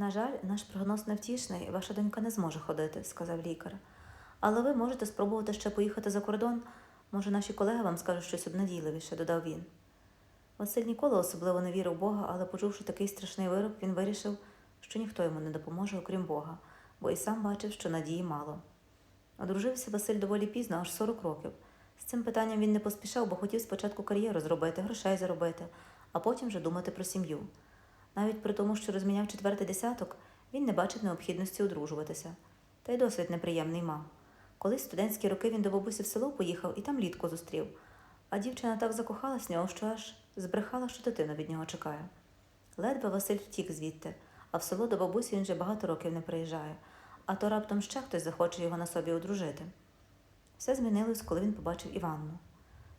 На жаль, наш прогноз невтішний, ваша донька не зможе ходити, сказав лікар. Але ви можете спробувати ще поїхати за кордон. Може, наші колеги вам скажуть щось обнадійливіше, додав він. Василь ніколи особливо не вірив Бога, але почувши такий страшний вирок, він вирішив, що ніхто йому не допоможе, окрім Бога, бо і сам бачив, що надії мало. Одружився Василь доволі пізно, аж 40 років. З цим питанням він не поспішав, бо хотів спочатку кар'єру зробити, грошей заробити, а потім вже думати про сім'ю. Навіть при тому, що розміняв четвертий десяток, він не бачив необхідності одружуватися. Та й досвід неприємний мав. Колись студентські роки він до бабусі в село поїхав і там літку зустрів. А дівчина так закохалась в нього, що аж збрехала, що дитина від нього чекає. Ледве Василь втік звідти, а в село до бабусі він вже багато років не приїжджає, а то раптом ще хтось захоче його на собі одружити. Все змінилось, коли він побачив Іванну.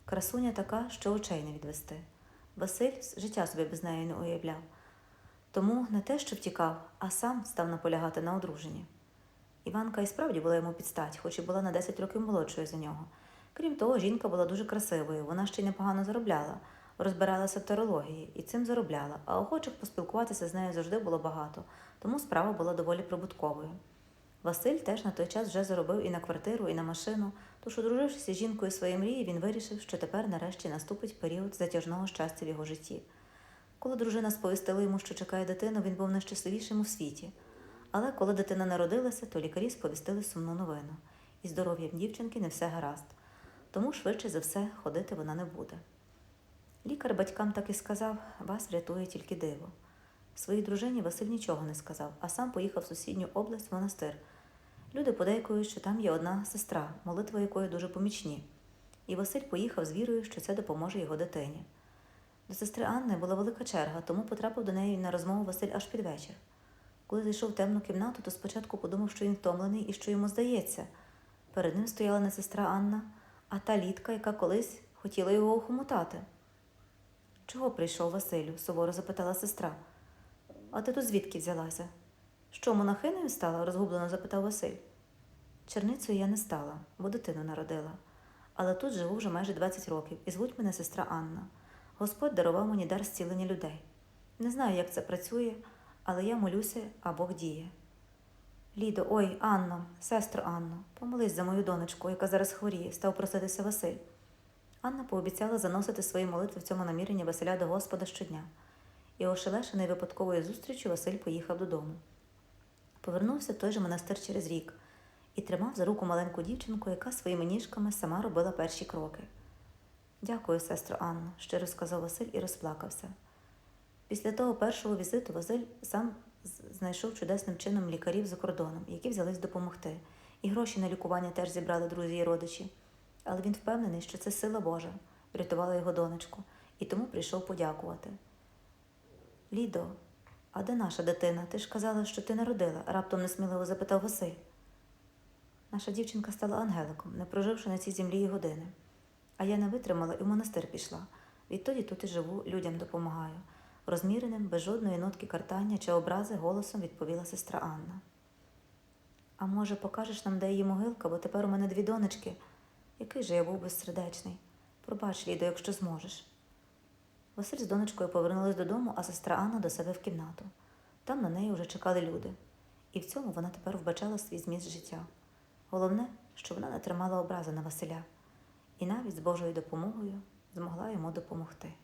Красуня така, що очей не відвести. Василь життя собі без неї не уявляв. Тому не те, що втікав, а сам став наполягати на одруженні. Іванка і справді була йому підстать, хоч і була на 10 років молодшою за нього. Крім того, жінка була дуже красивою, вона ще й непогано заробляла, розбиралася в терології і цим заробляла, а охочих поспілкуватися з нею завжди було багато, тому справа була доволі прибутковою. Василь теж на той час вже заробив і на квартиру, і на машину, тож, одружившись із жінкою своєї мрії, він вирішив, що тепер нарешті наступить період затяжного щастя в його житті. Коли дружина сповістила йому, що чекає дитину, він був найщасливішим у світі. Але коли дитина народилася, то лікарі сповістили сумну новину. І здоров'ям дівчинки не все гаразд. Тому швидше за все ходити вона не буде. Лікар батькам так і сказав: вас врятує тільки диво. Своїй дружині Василь нічого не сказав, а сам поїхав в сусідню область в монастир. Люди подейкують, що там є одна сестра, молитва якої дуже помічні. І Василь поїхав з вірою, що це допоможе його дитині. До сестри Анни була велика черга, тому потрапив до неї на розмову Василь аж під вечір. Коли зайшов в темну кімнату, то спочатку подумав, що він втомлений і що йому здається. Перед ним стояла не сестра Анна, а та літка, яка колись хотіла його охомутати. Чого прийшов Василю? суворо запитала сестра. А ти тут звідки взялася? Що, монахинею стала? розгублено запитав Василь. Черницею я не стала, бо дитину народила. Але тут живу вже майже 20 років і звуть мене сестра Анна. Господь дарував мені дар зцілення людей. Не знаю, як це працює, але я молюся, а Бог діє. Лідо, ой, Анно, сестро Анно, помолись за мою донечку, яка зараз хворіє, став проситися Василь. Анна пообіцяла заносити свої молитви в цьому наміренні Василя до Господа щодня. І ошелешений випадковою зустрічю Василь поїхав додому. Повернувся в той же монастир через рік і тримав за руку маленьку дівчинку, яка своїми ніжками сама робила перші кроки. Дякую, сестро Анно, щиро сказав Василь і розплакався. Після того першого візиту Василь сам знайшов чудесним чином лікарів за кордоном, які взялись допомогти, і гроші на лікування теж зібрали друзі і родичі. Але він впевнений, що це сила Божа врятувала його донечку, і тому прийшов подякувати. Лідо, а де наша дитина? Ти ж казала, що ти народила, раптом несміливо запитав Василь. Наша дівчинка стала ангеликом, не проживши на цій землі й години. А я не витримала і в монастир пішла. Відтоді тут і живу, людям допомагаю. Розміреним, без жодної нотки картання чи образи голосом відповіла сестра Анна. А може, покажеш нам, де її могилка, бо тепер у мене дві донечки. Який же я був безсердечний. Пробач, Лідо, якщо зможеш. Василь з донечкою повернулись додому, а сестра Анна до себе в кімнату. Там на неї вже чекали люди, і в цьому вона тепер вбачала свій зміст життя. Головне, що вона не тримала образи на Василя, і навіть з Божою допомогою змогла йому допомогти.